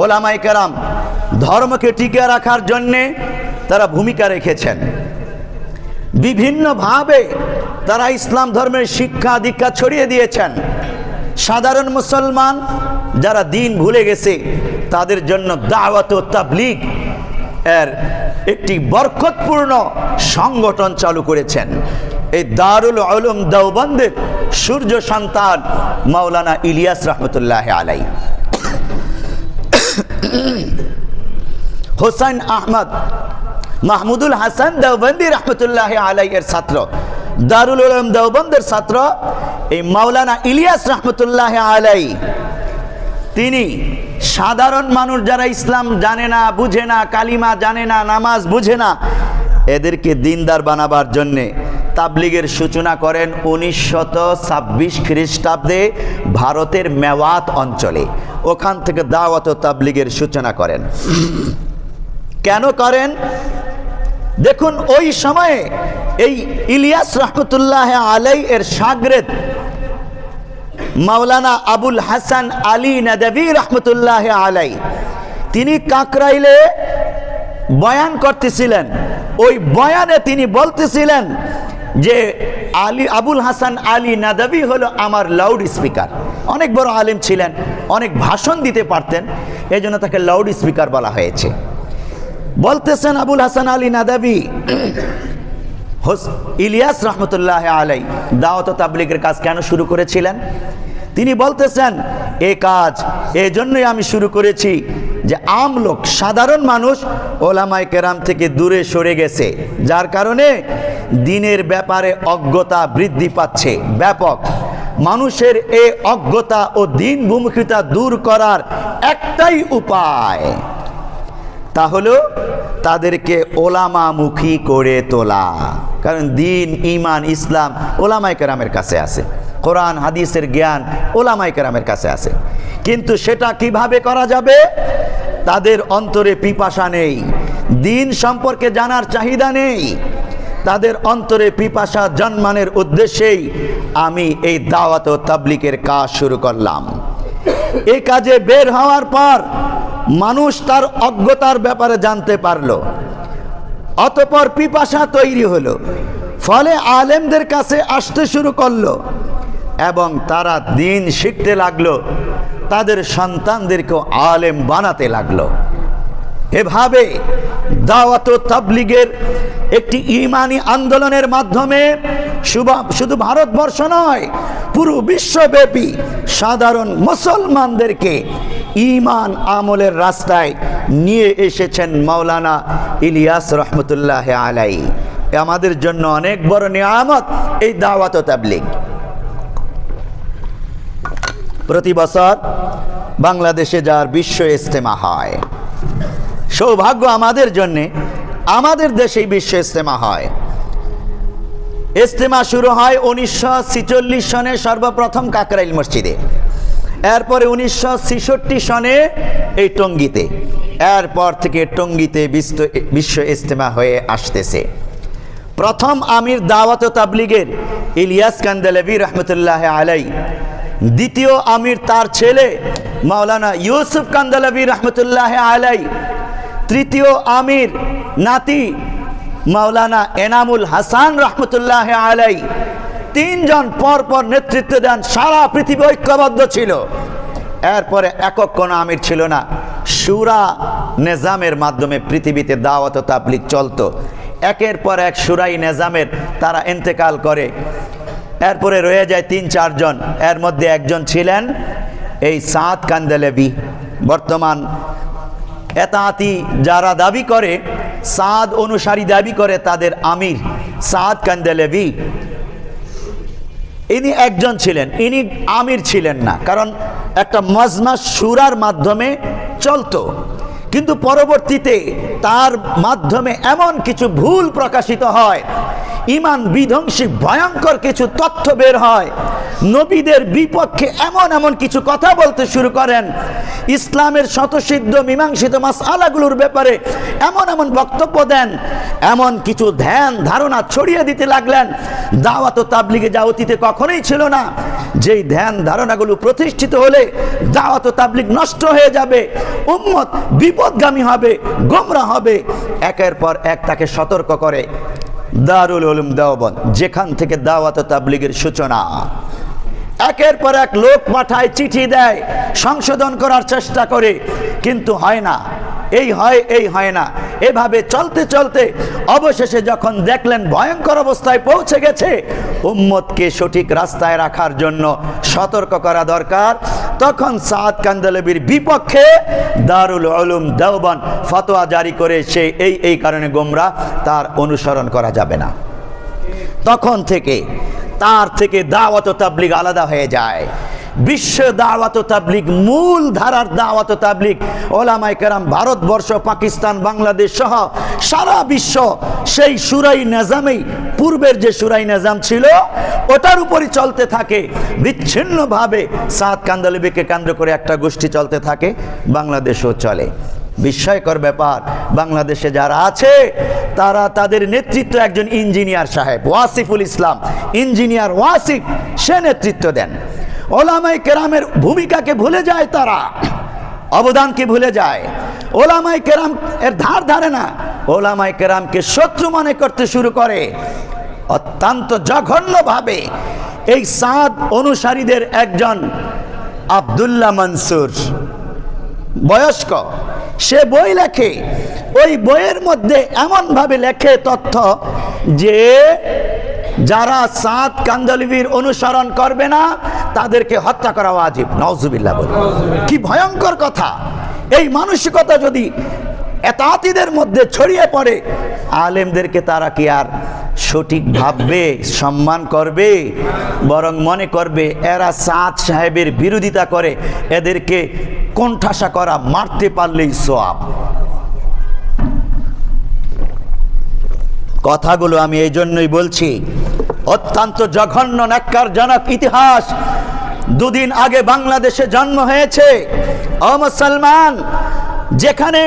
ওলামাই কেরাম, ধর্মকে টিকে রাখার জন্যে তারা ভূমিকা রেখেছেন। বিভিন্নভাবে তারা ইসলাম ধর্মের শিক্ষা দীক্ষা ছড়িয়ে দিয়েছেন। সাধারণ মুসলমান যারা দিন ভুলে গেছে, তাদের জন্য দাওয়াত ও তাবলিগ এর একটি বরকতপূর্ণ সংগঠন চালু করেছেন। এই দারুল আলম দেওবন্দের সূর্য সন্তান মাওলানা ইলিয়াস রহমতুল্লাহ আলাই হোসাইন আহমদ, মাহমুদুল হাসান দেওবন্দি রহমতুল্লাহ আলাই এর ছাত্র, দারুল উলুম দেওবন্দের ছাত্র, এই মাওলানা ইলিয়াস রহমতুল্লাহ আলাই তিনি সাধারণ মানুষ যারা ইসলাম জানে না, বুঝে না, কালিমা জানে না, নামাজ বুঝে না, এদেরকে দিনদার বানাবার জন্যে তাবলিগের সূচনা করেন উনিশশত ছাব্বিশ খ্রিস্টাব্দে ভারতের মেওয়াত অঞ্চলে। ওখান থেকে দাওয়াত তাবলিগের সূচনা করেন। কেন করেন? দেখুন, ওই সময়ে এই ইলিয়াস রহমতুল্লাহ আলাই এর সাগরেদ মাওলানা আবুল হাসান আলী নদবী রহমতুল্লাহ আলাই, তিনি কাকরাইলে বয়ান করতেছিলেন। ওই বয়ানে তিনি বলতেছিলেন যে আলী, আবুল হাসান আলী নাদবি হলো আমার লাউড স্পিকার অনেক বড় আলিম ছিলেন, অনেক ভাষণ দিতে পারতেন এই জন্য তাকে লাউড স্পিকার বলা হয়েছে। বলতেছেন আবুল হাসান আলী নাদাবি ইলিয়াস রহমতুল্লাহ আলাই, দাওয়াত তাবলিগের কাজ কেন শুরু করেছিলেন? তিনি বলতেছেন, এ কাজ এই জন্যই আমি শুরু করেছি। যে আম লোক, সাধারণ মানুষ ওলামাই কেরাম থেকে দূরে সরে গেছে। যার কারণে দিনের ব্যাপারে অজ্ঞতা বৃদ্ধি পাচ্ছে। ব্যাপক। মানুষের এই অজ্ঞতা ও দিন ভূমুখিতা দূর করার একটাই উপায়। তা তাদেরকে ওলামামুখী করে তোলা। কারণ দিন ইমান ইসলাম ওলামাই কেরামের কাছে আছে। কোরআন, হাদিসের জ্ঞান ওলামাই কেরামের কাছে আছে। কিন্তু সেটা কীভাবে করা যাবে? তাদের অন্তরে পিপাসা নেই। দিন সম্পর্কে জানার চাহিদা নেই। তাদের অন্তরে পিপাসা জন্মানের উদ্দেশ্যেই আমি এই দাওয়াত ও তাবলিকের কাজ শুরু করলাম। এ কাজে বের হওয়ার পর মানুষ তার অজ্ঞতার ব্যাপারে জানতে পারল। অতপর পিপাসা তৈরি হলো। ফলে আলেমদের কাছে আসতে শুরু করল। এবং তারা দিন শিখতে লাগল। তাদের সন্তানদেরকেও আলেম বানাতে লাগল। এভাবে দাওয়াত তাবলিগের একটি ইমানি আন্দোলনের মাধ্যমে শুধু ভারতবর্ষ নয়, পুরো বিশ্বব্যাপী সাধারণ মুসলমানদেরকে ইমান আমলের রাস্তায় নিয়ে এসেছেন মাওলানা ইলিয়াস রহমতুল্লাহ আলাই আমাদের জন্য অনেক বড় নিয়ামত এই দাওয়াত তাবলিগ। প্রতি বছর বাংলাদেশে যার বিশ্ব ইজতেমা হয়। সৌভাগ্য আমাদের জন্যে, আমাদের দেশেই বিশ্ব ইজতেমা হয়। ইজতেমা শুরু হয় উনিশশো সনে সর্বপ্রথম কাকরাইল মসজিদে। এরপরে উনিশশো সনে এই টঙ্গিতে। এরপর থেকে টঙ্গিতে বিশ্ব বিশ্ব ইজতেমা হয়ে আসতেছে। প্রথম আমির দাওয়াত তাবলিগের ইলিয়াস কান্দালবি রহমতুল্লাহ আলাই দ্বিতীয় আমির তার ছেলে, মাওলানা ইউসুফ কান্দালবি রহমতুল্লাহ আলাই। তৃতীয় আমির নাতি, মাওলানা এনামুল হাসান রহমতুল্লাহ আলাই। তিনজন পর পর নেতৃত্ব দেন, সারা পৃথিবী ঐক্যবদ্ধ ছিল। এরপরে একক কোনো আমির ছিল না। সুরা নেজামের মাধ্যমে পৃথিবীতে দাওয়াত তাবলিগ চলতো। একের পর এক সুরাই নেজামের তারা ইন্তেকাল করে। এরপরে রয়ে যায় তিন, চারজন। এর মধ্যে একজন ছিলেন এই সাত কান্দেলেবি। বর্তমান এতাতি যারা দাবি করে, সাদ অনুসারী দাবি করে তাদের আমির সাদ কান্দেলেবি। ইনি একজন ছিলেন, ইনি আমির ছিলেন না, কারণ একটা মজমা সুরার মাধ্যমে চলতো। কিন্তু পরবর্তীতে তার মাধ্যমে এমন কিছু ভুল প্রকাশিত হয়। ইমান বিধ্বংসী, ভয়ঙ্কর কিছু তথ্য বের হয়। নবীদের বিপক্ষে এমন এমন কিছু কথা বলতে শুরু করেন। ইসলামের শতসিদ্ধ মীমাংসিত মাস আলাগুলোর ব্যাপারে এমন এমন বক্তব্য দেন। এমন কিছু ধ্যান, ধারণা ছড়িয়ে দিতে লাগলেন। দাওয়াত তাবলিগে যা অতীতে কখনোই ছিল না। যেই ধ্যান, ধারণাগুলো প্রতিষ্ঠিত হলে দাওয়াত তাবলিগ নষ্ট হয়ে যাবে। উম্মত বিপদগামী হবে, গোমরা হবে। একের পর এক তাকে সতর্ক করে। দারুল উলুম দেওবন যেখান থেকে দাওয়াত তাবলিগের সূচনা। একের পর এক লোক পাঠায় চিঠি দেয়, সংশোধন করার চেষ্টা করে, কিন্তু হয় না। এই হয় এই হয় না। এভাবে চলতে চলতে অবশেষে যখন দেখলেন ভয়ঙ্কর অবস্থায় পৌঁছে গেছে, উম্মতকে সঠিক রাস্তায় রাখার জন্য সতর্ক করা দরকার। তখন সাদ কান্দালবির বিপক্ষে দারুল উলুম দেওবান ফতোয়া জারি করে সে এই এই কারণে গোমরা, তার অনুসরণ করা যাবে না। তখন থেকে তার থেকে দাওয়াত তাবলিগ আলাদা হয়ে যায়। বিশ্ব দাওয়াত ও তাবলিগ, মূল ধারার দাওয়াত তাবলিক ওলামাই কেরাম ভারতবর্ষ, পাকিস্তান, বাংলাদেশ সহ সারা বিশ্ব সেই সুরাই নেজামেই, পূর্বের যে সুরাই নেজাম ছিল, ওটার উপরই চলতে থাকে। বিচ্ছিন্নভাবে সাত কান্দালিবিকে কেন্দ্র করে একটা গোষ্ঠী চলতে থাকে, বাংলাদেশও চলে। বিস্ময়কর ব্যাপার, বাংলাদেশে যারা আছে, তারা তাদের নেতৃত্ব একজন ইঞ্জিনিয়ার সাহেব, ওয়াসিফুল ইসলাম। ইঞ্জিনিয়ার ওয়াসিফ, সে নেতৃত্ব দেন। ওলামাই কেরামের ভূমিকাকে ভুলে যায় তারা, অবদানকে ভুলে যায়। ওলামাই কেরাম এর ধার ধারে না ওলামাই কেরামকে শত্রু মনে করতে শুরু করে। অত্যন্ত জঘন্যভাবে এই সাদ অনুসারীদের একজন আবদুল্লাহ মনসুর। বয়স্ক, সে বই লেখে, ওই বইয়ের মধ্যে এমনভাবে লেখে তথ্য যে যারা সাত কান্দলিবির অনুসরণ করবে না তাদেরকে হত্যা করা ওয়াজিব। নওজুবিল্লাহ বলে। কি ভয়ঙ্কর কথা। এই মানসিকতা যদি এতাতিদের মধ্যে ছড়িয়ে পড়ে, আলেমদেরকে তারা কি আর সঠিক ভাববে, সম্মান করবে, বরং মনে করবে, এরা সাদ সাহেবের বিরোধিতা করে, এদেরকে কোণঠাসা করা, মারতে পারলেই সোয়াব। কথাগুলো আমি এই জন্যই বলছি, অত্যন্ত জঘন্য, ন্যাক্কারজনক ইতিহাস দুদিন আগে বাংলাদেশে জন্ম হয়েছে। মুসলমান, যেখানে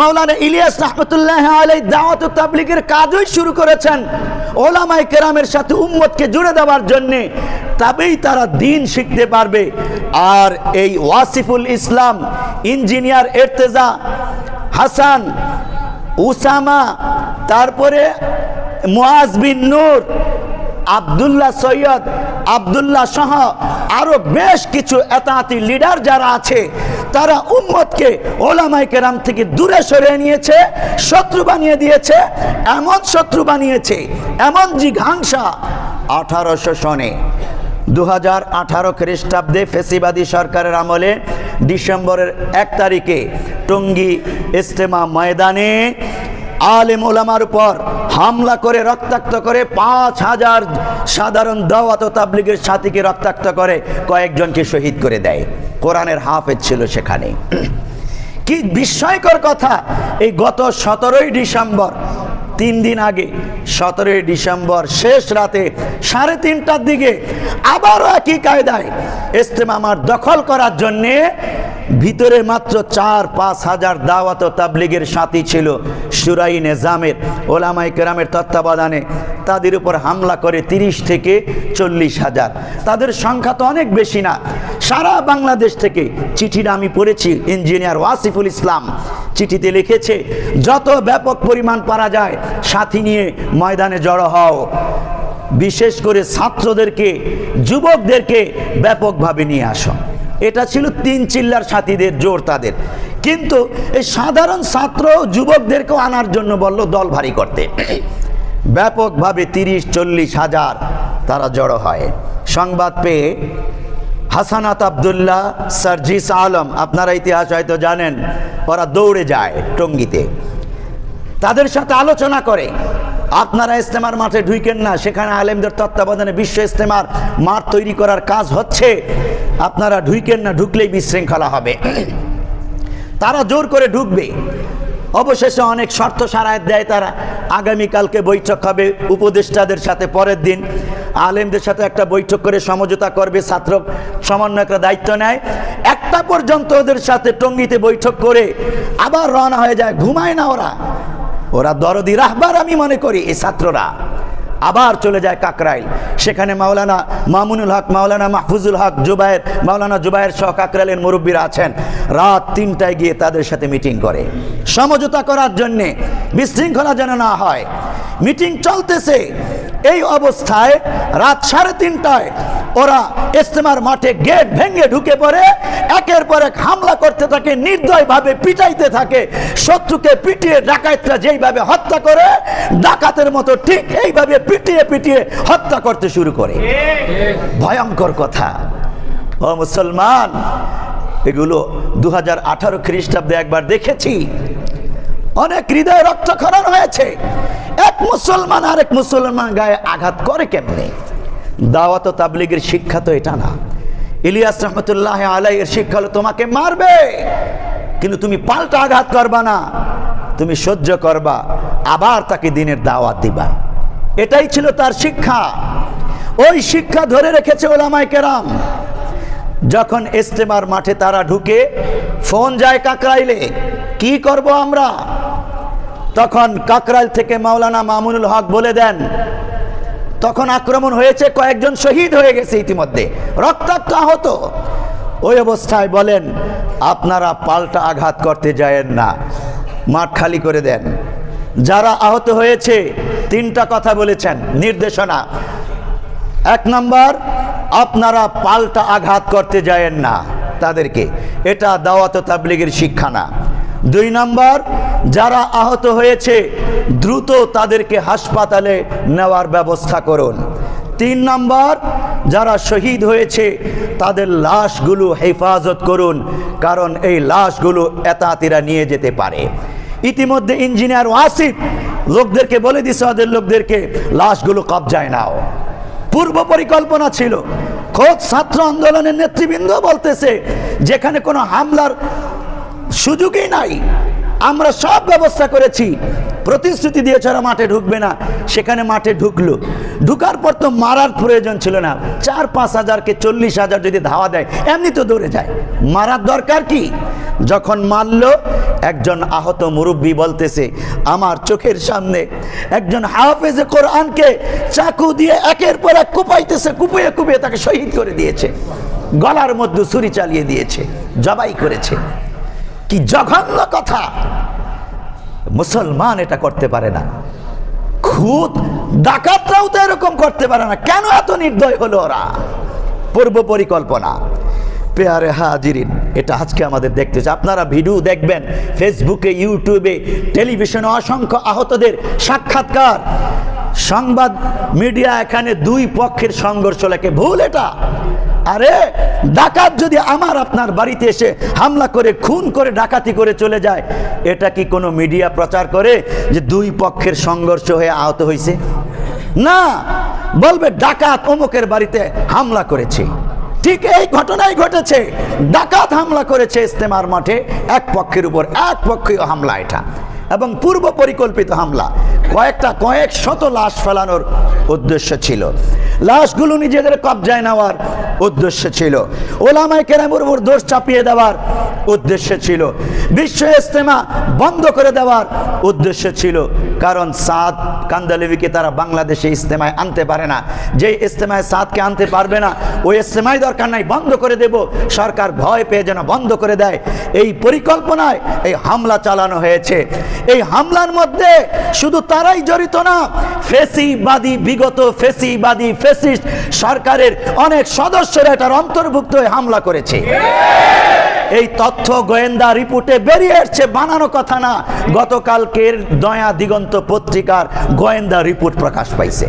মৌলানা ইলিয়াস রহমতুল্লাহ আলাই দাওয়াত তাবলিগের কাজই শুরু করেছেন ওলামাই কেরামের সাথে উম্মতকে জুড়ে দেওয়ার জন্যে, তবেই তারা দিন শিখতে পারবে। আর এই ওয়াসিফুল ইসলাম, ইঞ্জিনিয়ার এরতেজা, হাসান, উসামা, তারপরে মুয়াজ বিন নূর, আবদুল্লাহ সৈয়দ আবদুল্লাহ সহ আরও বেশ কিছু এতাতি লিডার যারা আছে, তারা উম্মতকে ওলামাই কেরাম থেকে দূরে সরিয়ে নিয়েছে, শত্রু বানিয়ে দিয়েছে, এমন শত্রু বানিয়েছে, এমন জিঘাংসা। আঠারোশো সনে দু হাজার আঠারো খ্রিস্টাব্দে ফেসিবাদী সরকারের আমলে ডিসেম্বরের এক তারিখে টঙ্গী ইস্তেমা ময়দানে আলেম ওলামার উপর হামলা করে, রক্তাক্ত করে, পাঁচ হাজার সাধারণ দাওয়াত তাবলিগের সাথীকে রক্তাক্ত করে, কয়েকজনকে শহীদ করে দেয়। কোরআনের হাফেজ ছিল সেখানে। কি বিস্ময়কর কথা! এই গত সতেরোই ডিসেম্বর, তিন দিন আগে, সতেরোই ডিসেম্বর শেষ রাতে সাড়ে তিনটার দিকে আবারও একই কায়দায় ইস্তেমামার দখল করার জন্যে ভিতরে মাত্র চার, পাঁচ হাজার দাওয়াত তাবলিগের সাথী ছিল সুরাই নেজামের ওলামাই কেরামের তত্ত্বাবধানে। তাদের উপর হামলা করে তিরিশ থেকে চল্লিশ হাজার। তাদের সংখ্যা তো অনেক বেশি না। সারা বাংলাদেশ থেকে চিঠিটা আমি পড়েছি ইঞ্জিনিয়ার ওয়াসিফুল ইসলাম। চিঠিতে লিখেছে, যত ব্যাপক পরিমাণ পারা যায়, সাথী নিয়ে ময়দানে জড়ো হও। বিশেষ করে ছাত্রদেরকে, যুবকদেরকে ব্যাপকভাবে নিয়ে আসো। এটা ছিল তিন চিল্লার সাথীদের জোর তাদের। কিন্তু এই সাধারণ ছাত্র যুবকদেরকেও আনার জন্য বলল, দল ভারী করতে। ব্যাপকভাবে তিরিশ, চল্লিশ হাজার তারা জড়ো হয়। সংবাদ পেয়ে হাসানাত আবদুল্লাহ সার্জিস আলম, আপনারা ইতিহাস হয়তো জানেন, ওরা দৌড়ে যায় টঙ্গিতে। তাদের সাথে আলোচনা করে, আপনারা ইস্তেমার মাঠে ঢুকেন না, সেখানে আলেমদের তত্ত্বাবধানে বিশ্ব ইস্তেমার মাঠ তৈরি করার কাজ হচ্ছে। আপনারা ঢুকেন না, ঢুকলেই বিশৃঙ্খলা হবে। তারা জোর করে ঢুকবে। অবশেষে অনেক শর্ত সারায় দেয় তারা। আগামীকালকে বৈঠক হবে উপদেষ্টাদের সাথে, পরের দিন। আলেমদের সাথে একটা বৈঠক করে সমঝোতা করবে ছাত্র সমন্বয়করা দায়িত্ব নেয়। একটা পর্যন্ত ওদের সাথে টঙ্গিতে বৈঠক করে আবার রওনা হয়ে যায়। ঘুমায় না ওরা। ওরা দরদি রাহবার আমি মনে করি, এই ছাত্ররা। আবার চলে যায় কাকরাইল। সেখানে মাওলানা মামুনুল হক, মাওলানা মাহফুজুল হক জুবায়ের, মাওলানা জুবায়ের সহ কাকরাইলের মুরব্বীরা আছেন। রাত তিনটায় গিয়ে তাদের সাথে মিটিং করে। সমঝোতা করার জন্যে বিশৃঙ্খলা যেন না হয়। মিটিং চলতেছে। এই অবস্থায় রাত সাড়ে তিনটায় ওরা ইস্তেমার মাঠে গেট ভেঙে ঢুকে পড়ে। একের পর এক হামলা করতে থাকে, নির্দয়ভাবে পিটাইতে থাকে। শত্রুকে পিটিয়ে, ডাকাতরা যেইভাবে হত্যা করে, ডাকাতের মতো ঠিক এইভাবে পিটিয়ে পিটিয়ে হত্যা করতে শুরু করে। ভয়ঙ্কর কথা। ও মুসলমান, এগুলো দু হাজার আঠারো খ্রিস্টাব্দে একবার দেখেছি। অনেক হৃদয় রক্তক্ষরণ হয়েছে। এক মুসলমান আর এক মুসলমান গায়ে আঘাত করে কেমনে? দাওয়াত তাবলিগের শিক্ষা তো এটা না। ইলিয়াস রহমতুল্লাহ আলাইয়ের শিক্ষা হলো, তোমাকে মারবে, কিন্তু তুমি পাল্টা আঘাত করবা না। তুমি সহ্য করবা, আবার তাকে দিনের দাওয়াত দিবা। এটাই ছিল তার শিক্ষা। ওই শিক্ষা ধরে রেখেছে ওলামায় কেরাম। যখন ইস্তেমার মাঠে তারা ঢুকে, ফোন যায় কাকরাইলে, কি করব আমরা? তখন কাকরাইল থেকে মাওলানা মামুনুল হক বলে দেন, তখন আক্রমণ হয়েছে, কয়েকজন শহীদ হয়ে গেছে ইতিমধ্যে, রক্তাক্ত আহত। ওই অবস্থায় বলেন, আপনারা পাল্টা আঘাত করতে যায়েন না। মাঠ খালি করে দেন। যারা আহত হয়েছে, তিনটা কথা বলেছেন, নির্দেশনা। এক নম্বর আপনারা পাল্টা আঘাত করতে যায়েন না তাদেরকে। এটা দাওয়াত তাবলিগের শিক্ষা না। দুই নম্বর, যারা আহত হয়েছে, দ্রুত তাদেরকে হাসপাতালে নেওয়ার ব্যবস্থা করুন। তিন নম্বর, যারা শহীদ হয়েছে, তাদের লাশগুলো হেফাজত করুন, কারণ এই লাশগুলো এতাতিরা নিয়ে যেতে পারে। ইতিমধ্যে ইঞ্জিনিয়ার ওয়াসিফ, লোকদেরকে বলে দিছে, ওদের লোকদেরকে, লাশগুলো কবজায় নাও। পূর্ব পরিকল্পনা ছিল। খোদ ছাত্র আন্দোলনের নেতৃবৃন্দ বলতেছে যেখানে কোনো হামলার সুযোগই নাই। আমরা সব ব্যবস্থা করেছি। প্রতিশ্রুতি দিয়েছে ওরা মাঠে ঢুকবে না। সেখানে মাঠে ঢুকলো। ঢুকার পর তো মারার প্রয়োজন ছিল না। চার পাঁচ হাজারকে চল্লিশ হাজার যদি ধাওয়া দেয়, এমনি তো দৌড়ে যায়। মারার দরকার কি? যখন মারল, একজন আহত মুরব্বী বলতেছে, আমার চোখের সামনে একজন হাফেজে কোরআনকে চাকু দিয়ে একের পর এক কুপাইতেছে, কুপিয়ে কুপিয়ে তাকে শহীদ করে দিয়েছে। গলার মধ্যে ছুরি চালিয়ে দিয়েছে, জবাই করেছে। কি জঘন্য কথা? মুসলমান এটা করতে পারে না। খুদ, ডাকাতরাও তো এরকম করতে পারে না। কেন এত নির্দয় হলো ওরা? পূর্ব পরিকল্পনা। পেয়ারে হাজিরিন, এটা আজকে আমাদের দেখতে দেখতেছে আপনারা ভিডিও দেখবেন, ফেসবুকে, ইউটিউবে, টেলিভিশনে অসংখ্য আহতদের সাক্ষাৎকার। সংবাদ মিডিয়া এখানে দুই পক্ষের সংঘর্ষ লেখে। ভুল এটা। আরে ডাকাত যদি আমার আপনার বাড়িতে এসে হামলা করে, খুন করে, ডাকাতি করে চলে যায়, এটা কি কোনো মিডিয়া প্রচার করে যে দুই পক্ষের সংঘর্ষ হয়ে আহত হয়েছে? না, বলবে ডাকাত অমুকের বাড়িতে হামলা করেছে। ঠিক এই ঘটনাই ঘটেছে। ডাকাত হামলা করেছে ইস্তেমার মাঠে, এক পক্ষের উপর, এক পক্ষীয় হামলা এটা। এবং পূর্ব পরিকল্পিত হামলা। কয়েকটা কয়েক শত লাশ ফেলানোর উদ্দেশ্য ছিল। লাশগুলো নিজেদের কবজায় নেওয়ার উদ্দেশ্য ছিল। ওলামায় কেরামের উপর দোষ চাপিয়ে দেওয়ার উদ্দেশ্য ছিল। বিশ্ব ইস্তেমা বন্ধ করে দেওয়ার উদ্দেশ্য ছিল। কারণ সাদ কান্দালিবিকে তারা বাংলাদেশে ইস্তেমায় আনতে পারে না। যে ইস্তেমায় সাদকে আনতে পারবে না, ওই ইস্তেমায় দরকার নাই, বন্ধ করে দেব। সরকার ভয় পেয়ে যেন বন্ধ করে দেয়। এই পরিকল্পনায় এই হামলা চালানো হয়েছে। এই হামলার মধ্যে শুধু তারাই জড়িত না, ফেসিবাদী, বিগত ফেসিবাদী ফেসিস্ট সরকারের অনেক সদস্যরা এটার অন্তর্ভুক্ত হয়ে হামলা করেছে। এই তথ্য গোয়েন্দা রিপোর্টে বেরিয়ে এসছে, বানানো কথা না। গতকালকের দয়া দিগন্ত পত্রিকার গোয়েন্দা রিপোর্ট প্রকাশ পাইছে।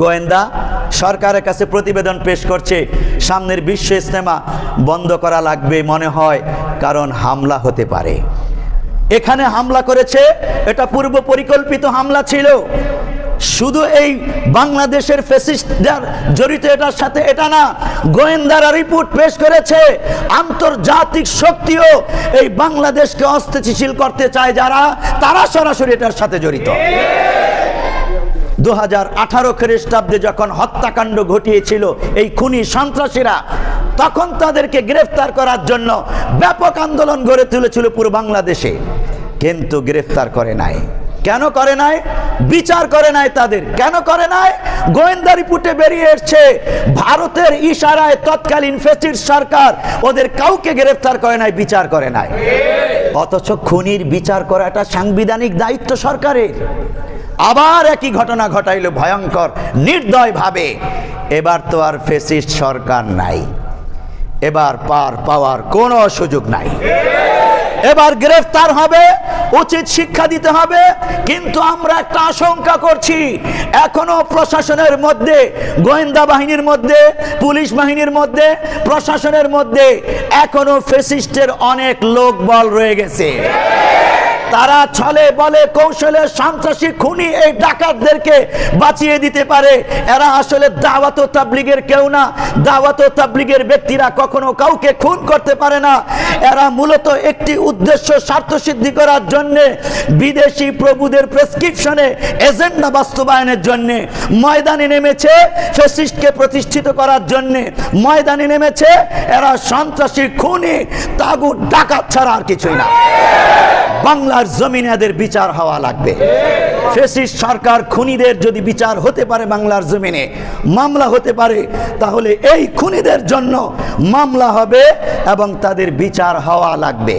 গোয়েন্দা সরকারের কাছে প্রতিবেদন পেশ করছে, সামনের বিশ্ব ইস্তেমা বন্ধ করা লাগবে মনে হয়, কারণ হামলা হতে পারে। এখানে হামলা করেছে, এটা পূর্ব পরিকল্পিত হামলা ছিল। শুধু এই বাংলাদেশের ফেসিস্টার জড়িত এটার সাথে এটা না, গোয়েন্দারা রিপোর্ট পেশ করেছে, আন্তর্জাতিক শক্তিও এই বাংলাদেশকে অস্থিতিশীল করতে চায় যারা, তারা সরাসরি এটার সাথে জড়িত। দু আঠারো খ্রিস্টাব্দে যখন হত্যাকাণ্ড ঘটিয়েছিল এই খুনি সন্ত্রাসীরা, তখন তাদেরকে গ্রেফতার করার জন্য ব্যাপক আন্দোলন গড়ে তুলেছিল পূর্ব বাংলাদেশে। কিন্তু গ্রেফতার করে নাই। কেন করে নাই? বিচার করে নাই তাদের। কেন করে নাই? গোয়েন্দা রিপোর্টে বেরিয়ে এসছে, ভারতের ইশারায় তৎকালীন ফেসির সরকার ওদের কাউকে গ্রেফতার করে নাই, বিচার করে নাই। অথচ খুনির বিচার করাটা সাংবিধানিক দায়িত্ব সরকারের। আবার একই ঘটনা ঘটাইল ভয়ঙ্কর নির্দয় ভাবে এবার তো আর ফেসিস্ট সরকার নাই। এবার পার পাওয়ার কোনো সুযোগ নাই। এবার গ্রেফতার হবে, উচিত শিক্ষা দিতে হবে, কিন্তু আমরা একটা আশঙ্কা করছি, এখনও প্রশাসনের মধ্যে, গোয়েন্দা বাহিনীর মধ্যে, পুলিশ বাহিনীর মধ্যে, প্রশাসনের মধ্যে এখনও ফেসিস্টের অনেক লোক বল রয়ে গেছে। তারা ছলে বলে কৌশলে সন্ত্রাসী খুনি এই ডাকাতদেরকে বাঁচিয়ে দিতে পারে। এরা আসলে দাওয়াত তাবলিগের কেউ না। দাওয়াত তাবলিগের ব্যক্তিরা কখনো কাউকে খুন করতে পারে না। এরা মূলত একটি উদ্দেশ্য স্বার্থ সিদ্ধি করার জন্য, বিদেশি প্রভুদের প্রেসক্রিপশনে এজেন্ডা বাস্তবায়নের জন্য। ময়দানে নেমেছে ফেসিস্টকে প্রতিষ্ঠিত করার জন্য। ময়দানে নেমেছে, এরা সন্ত্রাসী খুনি তাগু ডাকাত ছাড়া আর কিছুই না। বাংলার জমিনে জমিনাদের বিচার হওয়া লাগবে। ফেসিস সরকার খুনিদের যদি বিচার হতে পারে বাংলার জমিনে, মামলা হতে পারে, তাহলে এই খুনিদের জন্য মামলা হবে এবং তাদের বিচার হওয়া লাগবে।